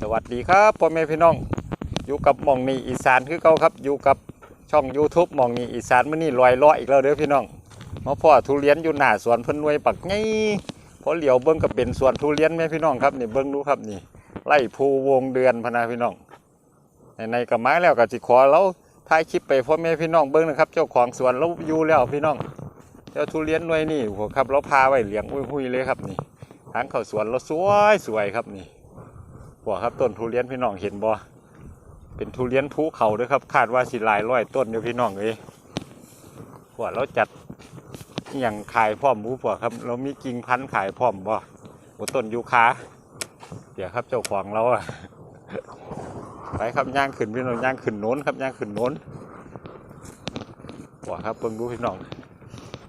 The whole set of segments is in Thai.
สวัสดีครับพ่อแม่พี่น้อง อยู่กับหมองนีอีสานคือเก่าครับ อยู่กับช่อง YouTube หมองนีอีสานมื้อนี้ลอยล้ออีกแล้วเด้อพี่น้องมาพ่อทุเรียนอยู่หน้าสวนเพิ่นนวยปักไงพอเหลียวเบิ่งก็เป็นสวนทุเรียนแม่พี่น้องครับนี่เบิ่งดูครับนี่ไล่ภูวงเดือนพนาพี่น้องในๆก็มาแล้วก็สิขอเราถ่ายคลิปไปพ่อแม่พี่น้องเบิ่งนะครับ เจ้าของสวนเราอยู่แล้วพี่น้อง เจ้าทุเรียนหน่วยนี่โอ้โหครับเราพาไว้เลี้ยงหุ้ยๆเลยครับนี่ทางเข้าสวนเราสวยสวยครับนี่ หัวครับต้นทุเรียนพี่น้องเห็นบ่เป็นทุเรียนภูเขาด้วยครับ คาดว่าสิลายร้อยต้นอยู่พี่น้องเอ้ยหัวเราจัดอย่างขายพร้อมหมูผัวครับ เรามีกิ่งพันธุ์ขายพร้อมบ่บต้นยูคาเดี๋ยวครับเจ้าของเราอะไปครับย่างขึ้นพี่น้องย่างขึ้นโน้นครับย่างขึ้นโน้นหัวครับเบิ่งดูพี่น้อง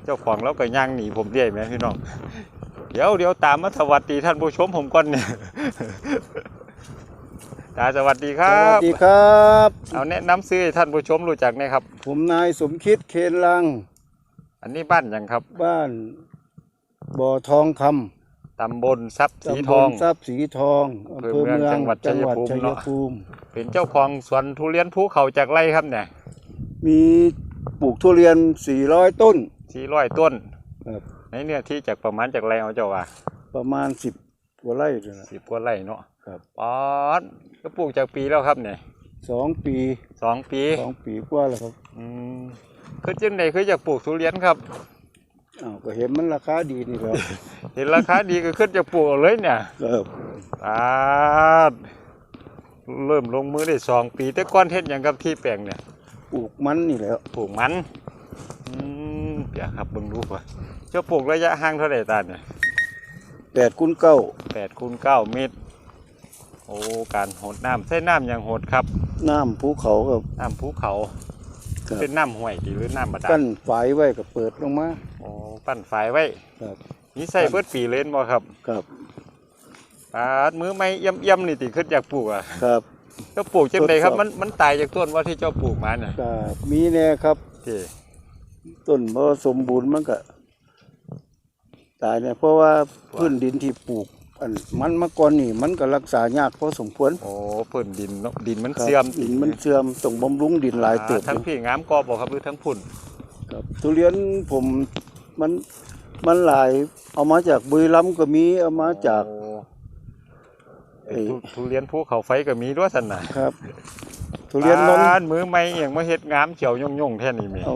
เจ้าของเราก็ย่างหนีผมเรื่อยไหมพี่น้องเดี๋ยวเดี๋ยวตามมาสวัสดีท่านผู้ชมผมก่อนเนี่ย ตาสวัสดีคสรัวับสดีครับ เอาแนะนำซื้อให้ท่านผู้ชมรู้จักหนะครับ ผมนายสมคิดเคนลัง อันนี้บ้านหยังครับบ้าน บ่อทองคตำบลทรัพย์ำสีตำทบอลงทรัพย์สีทองอำเภอเมืองจังหวัดชัจังยหวัดภูมิชัยเนาะ ภูมิ เป็นเจ้าของสวนทุเรียนภูเขาจากไร่ครับเนี่ยมีปลูกทุเรียน 400 ต้น สี่ร้อยต้นครับ ในเนื้อที่จากประมาณจากไรเอาเจ้าว่าประมาณ 10กว่าไร่เลยนะ สิบกว่าไร่เนาะครับป๊อด ก็ปลูกจากปีแล้วครับเนี่ยสองปีสองปีสองปีกว่าแล้วครับอืมคือจังไดคืออยากปลูกทุเรียนครับอ้าวก็เห็นมันราคาดีนี่แหล้วเห็นราคาดีก็ขึ้นจะปลูกเอาเลยเนี่ยครับปาดเริ่มลงมือได้สองปี แต่ก้อนเฮ็ดอย่างกับที่แปลงเนี่ยปลูกมันนี่แหล้วปลูกมันอืมเดี๋ยวครับเบิ่งดูก่อนเจ้าปลูกระยะห่างเท่าไหร่ตาเนี่ย8คูณเก้าแปดคูณเก้าเมตร โอ้การโหดน้ำใช้น้ำอย่างโหดครับ น้ำภูเขากับ น้ำภูเขา ครับเป็นน้ำห้วยดีหรือน้ำบาดากั้ลนฝายไว้ก็เปิดลงมาโอ้ปั้นฝายไว้ครับนี่ใส่เบิดปีเลนบ่ครับครับปาดมือไม่เยี่ยมเยี่ยมๆนี่ติขึ้นอยากปลูกอะครับ เจ้าปลูกจังไดครับ ทดสอบ มันมันตายจากต้นว่าที่เจ้าปลูกมาเนี่ยก็มีแน่ครับ ที่ต้นบ่สมบูรณ์มันก็ตายเนี่ยเพราะว่าพื้นดินที่ปลูก อันมันมาก่อนนี่มันก็รักษายากพอสมควรโอ้พื้นดินเนาะดินมันครับเสื่อมดินมันเสื่อมต้องบำรุงดินหลายเติบอ่ทั้งพี่งามกอบอกครับหรือทั้งพุ่นครับทุเรียนผมมันมันหลายเอามาจากบุรีรัมย์ก็มีเอามาจากโอ้ไอ้เป็นทุทุเรียนภูเขาไฟก็มีด้วยสันน่ะครับ ทุเรียนนนท์บ้ามือไม่เอียงมาเฮ็ดงามเขียวยงยงๆแท่นี้มีเอา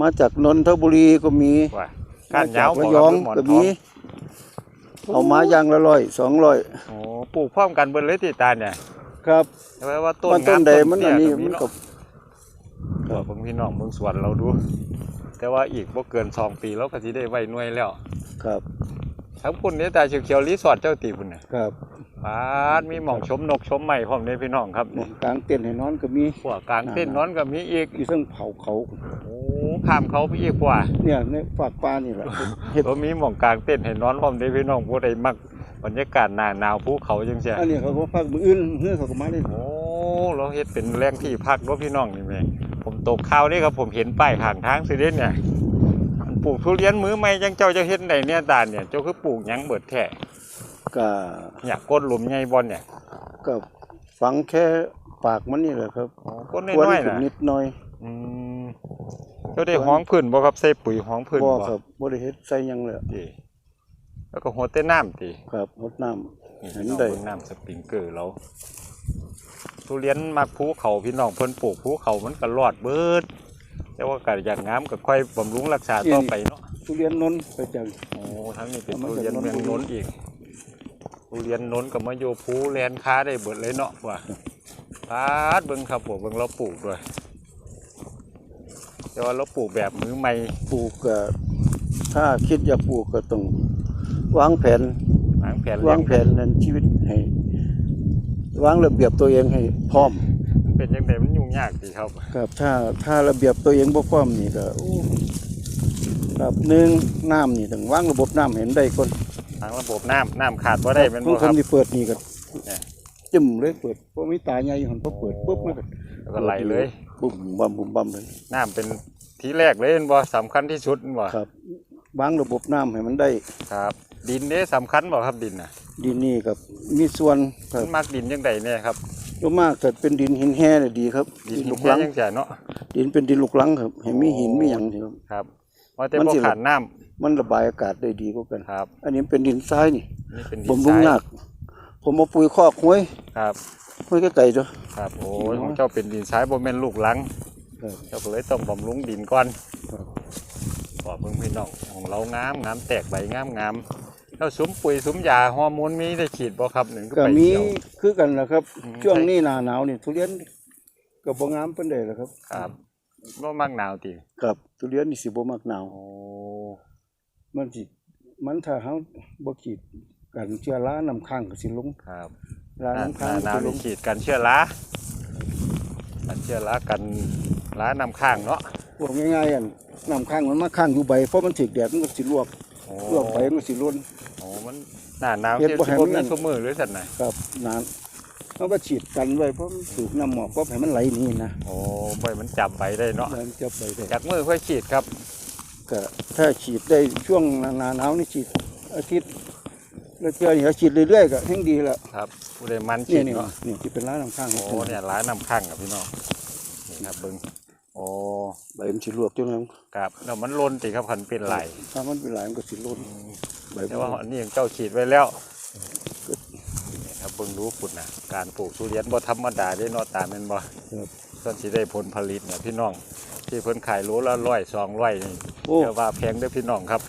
มาจากนนทบุรีก็มีว่าก้านยาวมบจอกระคยรัอบงหรือหมอนก็ทมีอง เอามาอย่างละร้อยสองร้อยโอ้ปลูกพร้อมกันเบิดเลยที่ตาเนี่ยครับแปลว่าต้นมันต้นงามใดมันอันนี้เตี้ยมันก็ก็เนาะเบิ่งพี่น้องเบิ่งสวนเราดู แต่ว่าอีกบ่เกินสองปีเราก็สิได้ไว้หน่วยแล้ว ครับทั้งพุ่นนี่ตาเขียวๆรีสอร์ทเจ้าตีพุ่นน่ะครับปาดมีหม่องชมนกชมไม้พร้อมเด้พี่น้องครับนี่กลางเต็นท์ให้นอนก็มีพวกกลางเต้นท์นอนก็มีอีกอีซึ่งเผาเขาโอ้ ข้ามเขาไปอีกกว่าเนี่ยในฝากปลานี่แหละเห็ดก็มีหม่องกลางเต้นท์ให้นอนพร้อมเด้พี่น้องผู้ใดมักบรรยากาศหน้าหนาวภูเขาจังซี่อันนี้เขาก็ฝากมืออื่นเฮือเขาก็มาเลยโอ้เราเฮ็ดเป็นแหล่งที่พักเนาะพี่น้องนี่แม่ผมตกข่าวนี่ครับผมเห็นป้ายข้างทางสิเด้เนี่ยอันปลูกทุเรียนมือใหม่จังเจ้าจะเฮ็ดได้เนี่ยตาเนี่ยเจ้าคือปลูกหยังเบิดแท้ก็อยากก้นหลุมใหญ่บ่เนี่ยก็ฝังแค่ปากมันนี่แหละครับอ๋อก้นควนน้อยๆขึ้นน่ะนิดหน่อยอืม เจ้าได้ห้องพื้นบ่ครับใส่ปุ๋ยห้องพื้นบ่บ่ครับบ่ได้เฮ็ดใส่หยังเลยติแล้วก็โหดแต่น้ำติครับรดน้ำนี่เห็พี่นน้องได้เบิ่งน้ำสปริงเกอร์เราทุเรียนมักภูเขาพี่น้องเพิ่นปลูกภูเขามันก็รอดเบิดแต่ว่าก็อย่างงามก็ค่อยบำรุงรักษาต่อไปเนาะทุเรียนนนท์ไปจากโอ้ทั้งนี้เป็นเอามาทุเรียนจากเมืองนนนนท์ท์อีกทุเรียนนนท์กับมะโยภูแลนค้าได้เบิดเลยเนาะว่าปาดเบิ่งครับผมเบิ่งเราปลูกด้วย แต่ว่าเราปลูกแบบมือใหม่ปลูกก็ถ้าคิดอยากปลูกก็ต้องวางแผนวางแผนวางแผนนั้นชีวิตให้วางระเบียบตัวเองให้พร้อม มันเป็นยังไงมันยุ่งยากดีครับครับ ถ้าถ้าระเบียบตัวเองบ่พร้อมนี่ก็โอ้ครับหนึ่งน้ำนี่ต้องวางระบบน้ำเห็นได้ก่อนทางระบบน้ำน้ำขาดว่าได้เป็นของบ่ผครัมบที่เปิดนี่ก็เนี่ยจิ้มเลยเปิดเพราะมีตาใหญ่หันพอเปิดปุ๊บมันก็แล้วก็ไหลเลย บุ่มบัมบุ่มบัมเลยน้ำเป็นที่แรกเลยเห็นบ่สำคัญที่สุดเห็นบ่ครับวางระบบน้ำให้มันได้ ครับ ดินเด้สำคัญบ่ครับดินน่ะดินนี่กับ มีส่วนครัมับนมักดินจังไดเนี่ยครับส่วนมากจะเป็นดินหินแห่เนี่ยดีครับดินดินหิลูนกแห้ลังงจังซี่เนาะดินเป็นดินลูกลังครับให้มีหินมีหยังนี่ครับ ครับว่าแต่มันบ่สิ ขาดน้ำมันระบายอากาศได้ดีกว่ากันครับ อันนี้เป็นดินทรายนี่นี่เป็นดินผมบุ้งทรยาก ผมเอาปุ๋ยคอกห้วยครับห้วยไก่ๆจ้ะ ครับโอ้ยของเจ้าเป็นดินทรายบ่แม่นลูกหลังครับ เจ้าก็เลยต้องบำรุงดินก่อนครับบอกเพิ่งพี่น้องของเรางามงามแตกใบงามงามแล้วสุมปุ๋ยสุมยาฮอร์โมนมีได้ฉีดบ่ครับหนึ่งก็ก็ไปมีเที่ยว คือกันนะครับ อืม ช่วงนี้หน้าหนาวนี่ทุเรียนก็บ่งามปานใดล่ะครับครับบ่มักหนาวติครับทุเรียนนี่สิบ่มักหนาว โอ้มันสิมันถ้าเฮาบ่ขีด กันเชื้อราน้ำค้างก็สิลงครับราหน้าน้ำค้างหก็นาวสิลนี่งฉีดกันเชื้อรากันเชื้อรากันราน้ำข้างเนาะพวกง่ายๆอันน้ำค้างมันมาค้างอยู่ใบเพราะมันถึกแดดมันก็สิลวกโอ้ลวกใบมันก็สิล้นโอ้มันหน้าหนาวเฮ็ดเฮ็ดบ่สิให้บ่มันแม่นซุมื้อหรือซั่นน่ะครับนานเขาก็ฉีดกันไว้เพราะมันถูกน้ำหมอกก็ให้มันไหลหนี่นะโอ้บ่ให้มันจับไปได้เนาะแล้วมันจะไปได้จากมือค่อยฉีดครับก็ถ้าฉีดได้ช่วงหนาหนาวนี่ฉีดอาทิตย์ แล้วเจอนี่ฉีดเรื่อยๆก็แห่งดีแล้วครับผู้ใดมันนี่ฉีดนี่เนาะนี่ที่เป็นร้านน้ำข้างโอ้เนี่ยร้านน้ำข้างกับพี่น้องนี่ครับเบิ้งโอ้ใบมันสิลวกจังนั้นครับแล้วมันลนติครับคันเป็นไหลถ้ามันเป็นหลายมันก็สิล้นใบแต่ว่าอันนี้ยังเจ้าฉีดไว้แล้วนี่ครับเบิ้งรู้ฝุ่นนะการปลูกทุเรียนบ่ธรรมดาได้เนอตามเป็นบ่ครับส่วนสิได้ผลผลิตเนี่ยพี่น้อง ที่เพิ่นขายโลละร้อยสองร้อยนี่โอ้เรียกว่าแพงเด้อพี่น้องครับ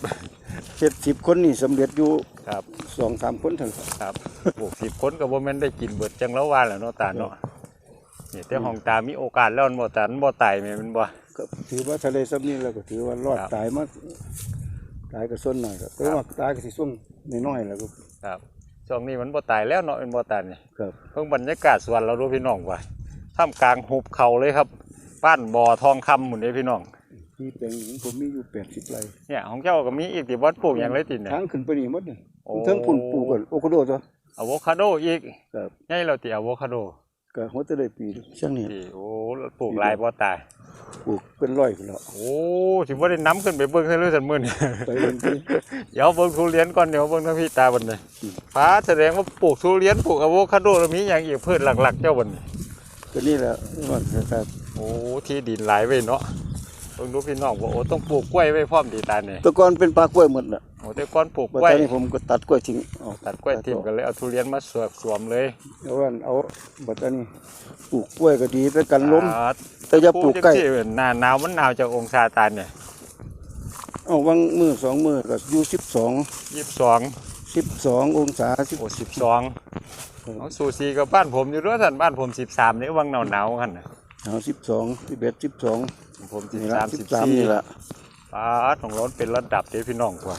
เจ็ดสิบคนนี่สำเร็จอยู่ครับ สองสามคนเท่านั้นครับปลูกสิบคนก็บ่แม่นได้กินเบิดจังแล้วว่าแหล้วเนาะตาเนาะนี่แต่ของตามีโอกาสแล้วมันบ่ตามันบ่ตายแม่นมันบ่ก็ถือว่าทะเลซับนี้แล้วก็ถือว่ารอดครับตายมาตายก็ส่วนหน่อยก็แต่ว่าตายก็สิส่วนน้อยๆแล้วก็ครับช่วงนี้มันบ่ตายแล้วเนาะเป็นบ่ตายนี่ครับเพิ่งบรรยากาศสวนเราดูพี่น้องว่าท่ามกลางหุบเขาเลยครับบ้านบ่อทองคำหมุนเลยพี่น้อง ที่แปลงนี้ผมมีอยู่แปดสิบไร่เนี่ยของเจ้าก็มีอีกที่วัดปลูกอย่างไรติเนี่ยทางขึ้นไปนี่หมดเนี่ยโอ้เทิงพุ่นปลูกกันโอโคโดตัวอะโวคาโดอีกครับง่ายเราติอะโวคาโดก็หัวจะได้ปีช่างนี่ที่โอ้ปลูกหลายบ่ตายปลูกเป็นร้อยพุ่นแล้วโอ้สิบ่ได้น้ำขึ้นไปเบิ่งให้เลยสันมื้อนี่ไปเบิ่งที่เดี๋ยวเบิ่งทุเรียนก่อนเดี๋ยวเบิ่งทางพี่ตาบัดนี้อืมฟ้าแสดงว่าปลูกทุเรียนปลูกอะโวคาโดแล้วมีอย่างอีกพืชหลักๆ เจ้าบัดนี้ก็นี่แหละว่าครับโอ้ที่ดินหลายไว้เนาะ เบิ่งดูพี่น้องว่าโอ้ต้องปลูกกล้วยไว้พร้อมดีตาเนี่ยแต่ก่อนเป็นปลากล้วยหมดน่ะโอ้แต่ก่อนปลูกบัดกล้วยนี้ผมก็ตัดกล้วยทิ้งออกตัดกล้วยทิ่มกันเลยเอาทุเรียนมาสวมสวมเลยแล้วว่าเอาบัดนี้ปลูกกล้วยก็ดีไปกันล้ม อ่าแต่อย่าปลูกใกล้จังสิหน้าหนาวมันหนาวจากองศาตาลเนี่ยเอาวังมือสองมือก็อยู่สิบสองยี่สิบสองสิบสององศาสิบ โอ้สิบสองเอาสูสีกับบ้านผมอยู่ด้วยท่านบ้านผมสิบสามนี่วังหนาวหนาวๆกันน่ะ เอาสิบสองสิบเอ็ดสิบสองผมสิบนี่ละสามสิสิบบสามสี่นี่ละป้าดของร้อนเป็นระดับเด้พี่น้องกว่า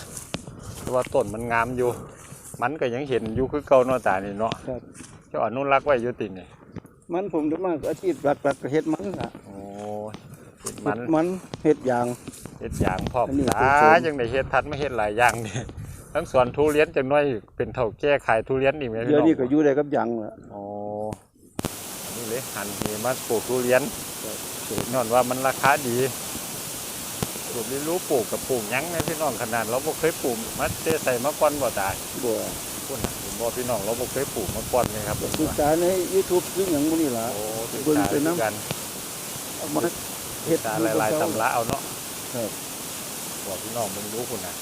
เพราะว่าต้นมันงามอยู่ มันก็ยังเห็นอยู่คือเก่าเนาะตานี่เนาะครับเจ้าอนุรักษ์ไว้อยู่ตินี่มันผมจะมากอาชีพหลักๆก็เฮ็ดมันล่ะโอ้ยเห็นเฮ็มันดมันเฮ็ดยางเฮ็ดอย่างพร้อมอันนี้ตาคือโซนจังได้เฮ็ดทัดไม่เฮ็ดหลายอย่างนี่ทั้งสวนทุเรียนจังน้อยเป็นเท่าแก้ขายทุเรียนอีกไหมพี่เดี๋ยวน้องนี้ก็อยู่ได้กับยางล่ะโอ้นี่เลย หันเหมาปลูกทุเรียนนอนว่ามันราคาดีปลูกไม่รู้ปลูกกับปลูกหยังไงพี่น้องขนาดเราบ่เคยปลูกมาเตใส่มาก่อนบ่ตายบ่พูดนะผมบอกพี่น้องเราบ่เคยปลูกมาก่อนเลยครับศึกษาใน YouTube หรือหยังบ่นี่ล่ะโอ้ศึกเบิ่งษาไปนำด้วยกันเอามาศึเฮ็ดกษาหลายๆตำราเอาเนาะครับบอกพี่น้องมึงรู้คุณนะ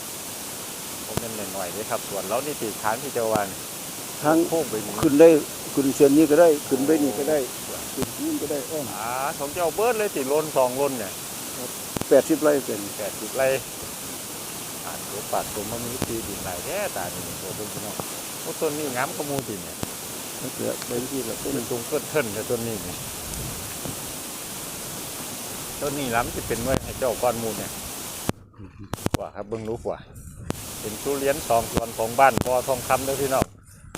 ผมเป็นหน่อยๆเลยครับส่วนเรานี่ติดค้างที่เจ้าวันทางโค้งไปนี่ขึ้นได้ขึ้นเส้นนี้ก็ได้ขึ้นไปนี่ก็ได้ขึ้ นนู่นก็ได้อ้อมอ่าของเจ้าเบิร์ดเลยติดล้นสองล้นเนี่ย80ไร่เป็นแปดสิบไร่อ่านตัวปัดตัวมันมีตีดินหลายแท้ตานี่ตัวเป็นพี่น้องโอ้ต้นนี้งามกระมูติเนี่ยมันเกิดเป็นที่ละต้เป็นนตรงเกิดเทินเนี่ยต้นนี้เนี่ยต้นนี้ล้ำจะเป็นไว้ให้เจ้าก้อนหมูเนี่ยว่าครับเบิ่งรู้กว่าเป็นทุเรียนสองส่วนของบ้านพอทองคำเด้อพี่น้อง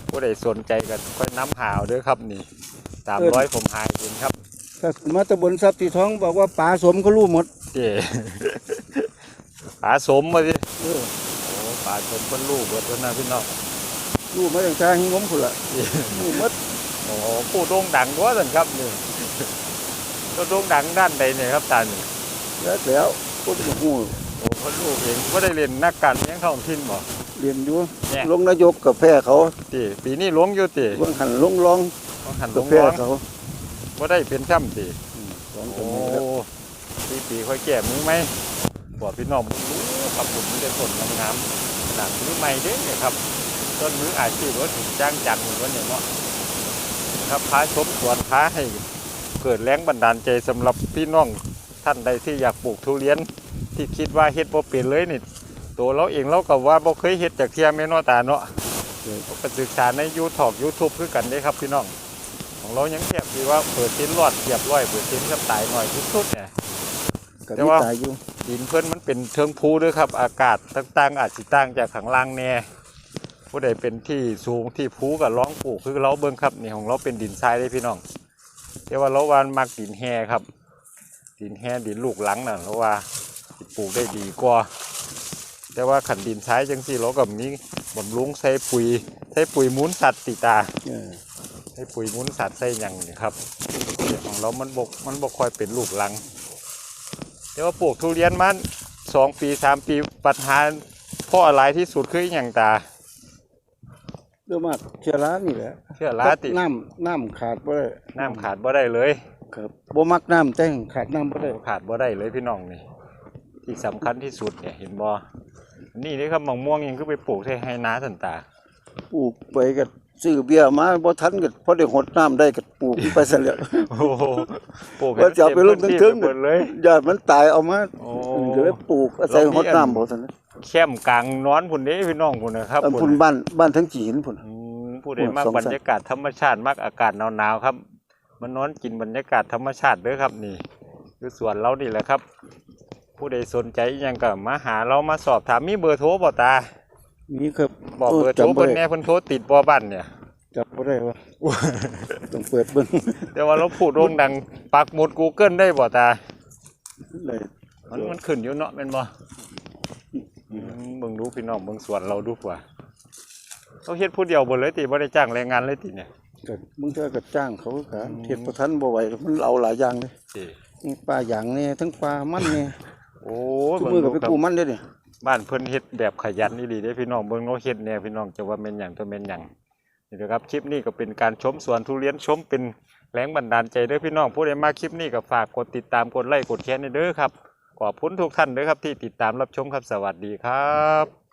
ผู้ใดสนใจกันค่อยน้ำหาวเด้อครับนี่ สามร้อยผมหายเองครับถ้ามาตะบนทรัพย์ที่ท้องบอกว่าป่าสมเขารู้หมดเจ๊ปลาสมมาสิเออโอ้ปลาสมเป็นลูกเบิดแล้วนะพี่น้องรู้มาตั้งแต่หิงมพุ่นล่ะรู้หมดโอ้โหผู้โด่งดังด้วยสันครับนี่ก็โด่งดังด้านใดเนี่ยครับตานี่แล้วแล้วคนบ่ฮู้โอ้คนลูกเองก็ได้เรียนนักการเลี้ยงท้องถิ่นบ่บเรียนอยู่เนี่ยลงนายกกับแพ้เขาติปีนี้หลวงอยู่ติเบิ่งหันลงร้อง ต้องหันหลกับวงแพ้ร้องเขาบ่ได้เป็นแช่ำติสองคโอ้นนี้แล้วปีปีค่อยแก้มือไหมบอกพี่น้องรู้ครับผมมีแต่ต้นงามๆขนาดมือใหม่เด้เนี่ยครับ ต้นมืออาชีพว่าถึงจ้างจังวันเนี่ยเนาะนะครับพาชมสวนพาให้เกิดแรงบันดาลใจสำหรับพี่น้องท่านใดที่อยากปลูกทุเรียนที่คิดว่าเฮ็ดบ่เป็นเลยนี่ตัวเราเองเราก็ว่าบ่เคยเฮ็ดจากเทียแม่เนาะตาเนาะเราก็ศึกษาใน YouTube YouTube คือกันเด้ครับพี่น้องของ เรายังเทียบที่ว่าเปิดเส้นรอดเทียบร้อยเปิดเส้นกับตายหน่อยทุดๆเนี่ยกับแต่มีว่าตายอยู่ดินเพิ่นมันเป็นเทิงภูด้วยครับ อากาศต่างๆ อาจสิต่างจากข้างล่างแน่ผู้ใดเป็นที่สูงที่ภูกับร้องปลูกคือเราเบิ่งครับนี่ของเราเป็นดินทรายได้พี่น้องแต่ว่าเราวานมักดินแห่ครับ ดินแห่ดินลูกหลังน่ะเราว่าสิปลูกได้ดีกว่าแต่ว่าขันดินทรายจังสี่เราก็มีบำรุงใส่ปุ๋ย ใส่ปุ๋ยมูลสัตว์ติตาเออ ใช้ปุ๋ยมุ้นสัตว์ใส่หยังนี่ครับของเรามันบกมันบกค่อยเป็นลูกหลังแต่ว่าปลูกทุเรียนมันสองปีสามปีปัญหาเพราะอะไรที่สุดคืออหย่างตาเรื่องมากเชื้อรานี่แหละเชื่อลาติน้ำน้ำขาดบ่ได้น้ำขาดบ่ได้เลยครับบ่มักน้ำแต่งขาดน้ำบ่ได้ขาดบ่ได้เลยพี่น้องนี่ ที่สำคัญที่สุดเนี่ยเห็นบ่นี่นี่ครับมะม่วงยังคือไปปลูกใส่ให้นาสันตาปลูกไปก็ ซื้อเบี้ยมาบ่ทันก็พอได้หดน้ำได้ก็ปลูกไปซะแล้วโอ้โหปลูกให้ว่าจะเอาไปลงต็มถึงๆพื้นที่ไปหมดเลย ญาติมันตายเอามาโอ้ ก็เลยปลูกอาศัยหดน้ำบ่ซั่นนะแค้มกลางนอนพุ่นเด้พี่น้องพุ่นนะครับอันพุ่พุ่นนบ้านบ้านทั้งจีนพุ่น อืมผู้ใดโอ้ยมากสงสารบรรยากาศธรรมชาติมากอากาศหนาวๆครับ มันนอนกินบรรยากาศธรรมชาติเด้อครับนี่คือสวนเรานี่แหละครับ ผู้ใดสนใจอิหยังก็มาหาเรามาสอบถามมีเบอร์โทรบ่ตา มีครับบอกเบอร์โทรจำบ่เพิ่นได้แหน่เพิ่นโทรติดบ่บ้านเนี่ยจับบ่ได้ว่าต้องเปิดเบิ่งแต่ว่าเราพูดโด่งดังปักหมุด Google ได้บ่ตาเลยมันมันขึ้นอยู่เนาะแม่นบ่อืมเบิ่งดูพี่น้องเบิ่งสวนเราดูกว่าเขาเฮ็ดผู้เดียวเบ่เลยติบ่ได้จ้างแรงงานเลยติเนี่ยก็มึงเทื่อก็จ้างเขาก็เฮ็ดบ่ทันบ่ไหวมันเอาหลายอย่างเลยตินี่ปลาหยางนี่ทั้งปลามันนี่โอ้ทุกเบิ่งมือก็ดูไปครับกู้มันเด้อนี่ บ้านเพิ่นเฮ็ดแบบขยันนี่ดีได้พี่น้องเบิ่งเขาเฮ็ดเนี่ยพี่น้องจะว่าเม่นอย่างตัวเม่นอย่างนี่นะครับคลิปนี้ก็เป็นการชมสวนทุเรียนชมเป็นแรงบันดาลใจเด้อพี่น้องผู้ใดมาคลิปนี้ก็ฝากกดติดตามกดไลค์กดแชร์ให้เด้อครับขอบคุณทุกท่านเด้อครับที่ติดตามรับชมครับสวัสดีครับ